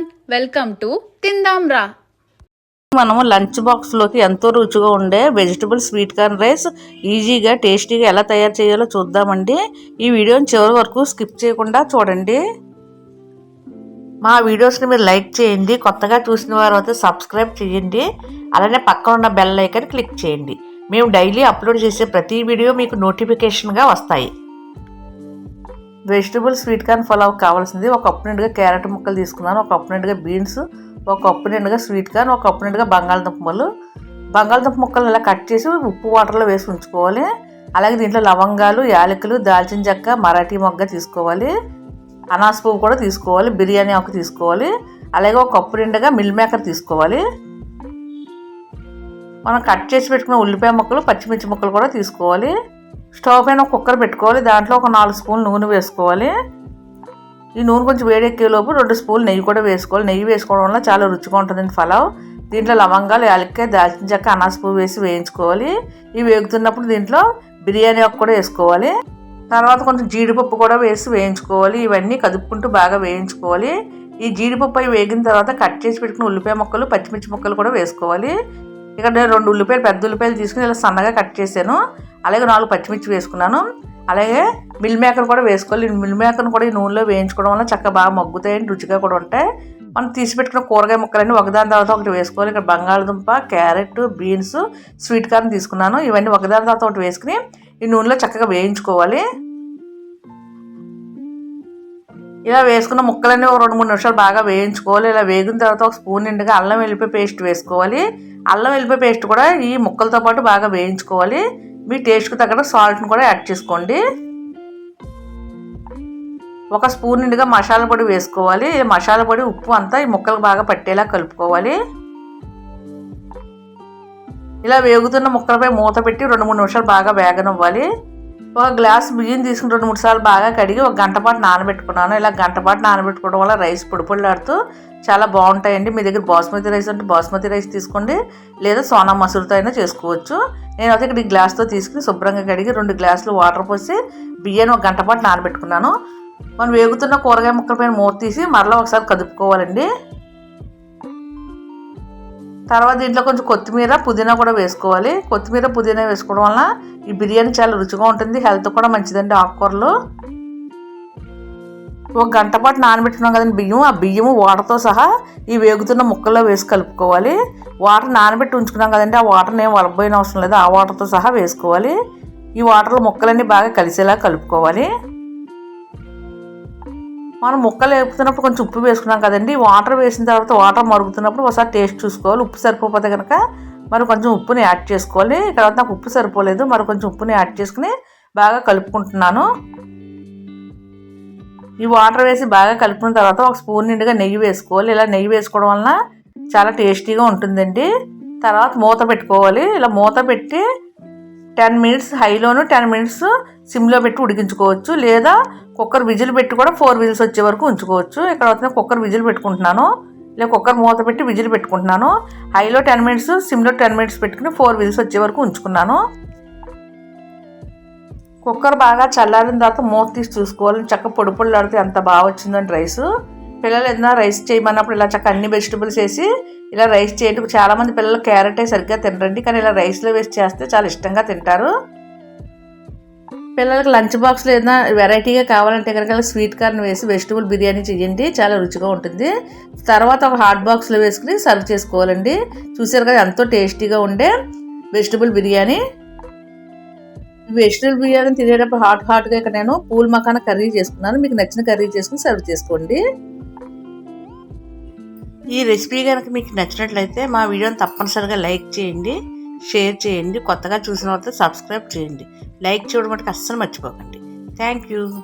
Everyone welcome to తిందాం రా మనము లంచ్ బాక్స్లోకి ఎంతో రుచిగా ఉండే వెజిటబుల్ స్వీట్ కార్న్ రైస్ ఈజీగా టేస్టీగా ఎలా తయారు చేయాలో చూద్దామండి. ఈ వీడియోని చివరి వరకు స్కిప్ చేయకుండా చూడండి. మా వీడియోస్ని మీరు లైక్ చేయండి కొత్తగా చూసిన వారు అయితే సబ్స్క్రైబ్ చేయండి అలానే పక్కన ఉన్న బెల్ ఐకన్ క్లిక్ చేయండి. మేము డైలీ అప్లోడ్ చేసే ప్రతి వీడియో మీకు నోటిఫికేషన్గా వస్తాయి. వెజిటబుల్ స్వీట్ కార్న్ పులావ్ కావాల్సింది. ఒక కప్పు నిండుగా క్యారెట్ ముక్కలు తీసుకున్నాను. ఒక కప్పు నిండుగా బీన్స్ ఒక కప్పు నిండుగా స్వీట్ కార్న్ ఒక కప్పు నిండుగా బంగాళదుంప ముక్కలు బంగాళదుంప ముక్కలు ఇలా కట్ చేసి ఉప్పు వాటర్లో వేసి ఉంచుకోవాలి. అలాగే దీంట్లో లవంగాలు యాలకులు దాల్చిన చెక్క మరాఠీ మొగ్గ తీసుకోవాలి. అనాస్ పువ్వు కూడా తీసుకోవాలి. బిర్యానీ ఆకు తీసుకోవాలి. అలాగే ఒక కప్పు నిండుగా మిల్ మేకర్ తీసుకోవాలి. మనం కట్ చేసి పెట్టుకున్న ఉల్లిపాయ ముక్కలు పచ్చిమిర్చి ముక్కలు కూడా తీసుకోవాలి. స్టవ్ పైన ఒక కుక్కర్ పెట్టుకోవాలి. దాంట్లో ఒక నాలుగు స్పూన్లు నూనె వేసుకోవాలి. ఈ నూనె కొంచెం వేడెక్కేలోపు రెండు స్పూన్లు నెయ్యి కూడా వేసుకోవాలి. నెయ్యి వేసుకోవడం వల్ల చాలా రుచిగా ఉంటుందండి ఫలావ్ దీంట్లో లవంగాలు యాలక్కాయ దాల్చిన చెక్క అనాస పువ్వు వేసి వేయించుకోవాలి. ఇవి వేగుతున్నప్పుడు దీంట్లో బిర్యానీ ఆకు కూడా వేసుకోవాలి. తర్వాత కొంచెం జీడిపప్పు కూడా వేసి వేయించుకోవాలి. ఇవన్నీ కదుపుకుంటూ బాగా వేయించుకోవాలి. ఈ జీడిపప్పు అవి వేగిన తర్వాత కట్ చేసి పెట్టుకున్న ఉల్లిపాయ ముక్కలు పచ్చిమిర్చి ముక్కలు కూడా వేసుకోవాలి. ఇక్కడ రెండు ఉల్లిపాయలు పెద్ద ఉల్లిపాయలు తీసుకుని ఇలా సన్నగా కట్ చేశాను. అలాగే నాలుగు పచ్చిమిర్చి వేసుకున్నాను. అలాగే మిల్ మేకర్ కూడా వేసుకోవాలి. మిల్ మేకర్ని కూడా ఈ నూనెలో వేయించుకోవడం వల్ల చక్కగా బాగా మగ్గుతాయి రుచిగా కూడా ఉంటాయి. మనం తీసి పెట్టుకున్న కూరగాయ ముక్కలన్నీ ఒకదాని తర్వాత ఒకటి వేసుకోవాలి. ఇక్కడ బంగాళదుంప క్యారెట్ బీన్స్ స్వీట్ కార్న్ తీసుకున్నాను. ఇవన్నీ ఒకదాని తర్వాత ఒకటి వేసుకుని ఈ నూనెలో చక్కగా వేయించుకోవాలి. ఇలా వేసుకున్న ముక్కలన్నీ ఒక రెండు మూడు నిమిషాలు బాగా వేయించుకోవాలి. ఇలా వేగిన తర్వాత ఒక స్పూన్ నిండుగా అల్లం వెల్లిపాయ పేస్ట్ వేసుకోవాలి. అల్లం వెల్లిపాయ పేస్ట్ కూడా ఈ ముక్కలతో పాటు బాగా వేయించుకోవాలి. మీ టేస్ట్కి తగ్గట్టు సాల్ట్ని కూడా యాడ్ చేసుకోండి. ఒక స్పూన్ నిండుగా మసాలా పొడి వేసుకోవాలి. మసాలా పొడి ఉప్పు అంతా ఈ ముక్కలకు బాగా పట్టేలా కలుపుకోవాలి. ఇలా వేగుతున్న ముక్కలపై మూత పెట్టి రెండు మూడు నిమిషాలు బాగా వేగనివ్వాలి. ఒక గ్లాస్ బియ్యం తీసుకుని రెండు మూడు సార్లు బాగా కడిగి ఒక గంట పాటు నానబెట్టుకున్నాను. ఇలా గంట పాటు నానబెట్టుకోవడం వల్ల రైస్ పొడిపొడిలాడుతూ చాలా బాగుంటాయండి. మీ దగ్గర బాస్మతి రైస్ అంటే బాస్మతి రైస్ తీసుకోండి. లేదా సోనా మసూరితో అయినా చేసుకోవచ్చు. నేను అయితే ఇక్కడ ఈ గ్లాస్తో తీసుకుని శుభ్రంగా కడిగి రెండు గ్లాసులు వాటర్ పోసి బియ్యాన్ని ఒక గంట పాటు నానబెట్టుకున్నాను. మనం వేగుతున్న కూరగాయ ముక్కల పైన మూత తీసి మరలా ఒకసారి కదుపుకోవాలండి. తర్వాత దీంట్లో కొంచెం కొత్తిమీర పుదీనా కూడా వేసుకోవాలి. కొత్తిమీర పుదీనా వేసుకోవడం వల్ల ఈ బిర్యానీ చాలా రుచిగా ఉంటుంది. హెల్త్ కూడా మంచిదండి ఆకుకూరలు. ఒక గంట పాటు నానబెట్టుకున్నాం కదండి బియ్యం. ఆ బియ్యం వాటర్తో సహా ఈ వేగుతున్న ముక్కల్లో వేసి కలుపుకోవాలి. వాటర్ నానబెట్టి ఉంచుకున్నాం కదండి. ఆ వాటర్ని ఏం వలపోయిన అవసరం లేదు. ఆ వాటర్తో సహా వేసుకోవాలి. ఈ వాటర్లో ముక్కలన్నీ బాగా కలిసేలా కలుపుకోవాలి. మనం ముక్కలు వేపుతున్నప్పుడు కొంచెం ఉప్పు వేసుకున్నాం కదండి. వాటర్ వేసిన తర్వాత వాటర్ మరుగుతున్నప్పుడు ఒకసారి టేస్ట్ చూసుకోవాలి. ఉప్పు సరిపోతే కనుక మరి కొంచెం ఉప్పుని యాడ్ చేసుకోవాలి. ఇక్కడ నాకు ఉప్పు సరిపోలేదు. మరి కొంచెం ఉప్పుని యాడ్ చేసుకుని బాగా కలుపుకుంటున్నాను. ఈ వాటర్ వేసి బాగా కలుపుకున్న తర్వాత ఒక స్పూన్ నిండుగా నెయ్యి వేసుకోవాలి. ఇలా నెయ్యి వేసుకోవడం వలన చాలా టేస్టీగా ఉంటుందండి. తర్వాత మూత పెట్టుకోవాలి. ఇలా మూత పెట్టి టెన్ మినిట్స్ హైలోను టెన్ మినిట్స్ సిమ్లో పెట్టి ఉడికించుకోవచ్చు. లేదా కుక్కర్ విజిల్ పెట్టి కూడా ఫోర్ విజిల్స్ వచ్చే వరకు ఉంచుకోవచ్చు. ఇక్కడ వస్తే కుక్కర్ విజిల్ పెట్టుకుంటున్నాను. లేదా కుక్కర్ మూత పెట్టి విజిల్ పెట్టుకుంటున్నాను. హైలో టెన్ మినిట్స్ సిమ్లో టెన్ మినిట్స్ పెట్టుకుని ఫోర్ విజిల్స్ వచ్చే వరకు ఉంచుకున్నాను. కుక్కర్ బాగా చల్లారిన తర్వాత మూత తీసి చూసుకోవాలి. చక్క పొడి పొడిలాడితే ఎంత బాగా వచ్చిందండి రైస్. పిల్లలు ఏదైనా రైస్ చేయమన్నప్పుడు ఇలా చక్క అన్ని వెజిటబుల్స్ వేసి ఇలా రైస్ చేయటం. చాలామంది పిల్లలు క్యారెట్ సరిగ్గా తినరండి కానీ ఇలా రైస్లో వేసి చేస్తే చాలా ఇష్టంగా తింటారు. పిల్లలకి లంచ్ బాక్స్లో ఏదైనా వెరైటీగా కావాలంటే కనుక స్వీట్ కార్న్ వేసి వెజిటబుల్ బిర్యానీ చేయండి చాలా రుచిగా ఉంటుంది. తర్వాత ఒక హాట్ బాక్స్లో వేసుకుని సర్వ్ చేసుకోవాలండి. చూసారు కదా ఎంతో టేస్టీగా ఉండే వెజిటబుల్ బిర్యానీ. వెజిటబుల్ బిర్యానీ తినేటప్పుడు హాట్ హాట్గా ఇక్కడ నేను పూల్ మకాన కర్రీ చేసుకున్నాను. మీకు నచ్చిన కర్రీ చేసుకుని సర్వ్ చేసుకోండి. ఈ రెసిపీ కనుక మీకు నచ్చినట్లయితే మా వీడియోని తప్పనిసరిగా లైక్ చేయండి షేర్ చేయండి కొత్తగా చూసిన వాళ్ళతో సబ్స్క్రైబ్ చేయండి. లైక్ చేయడం మటుకు అస్సలు మర్చిపోకండి. Thank you.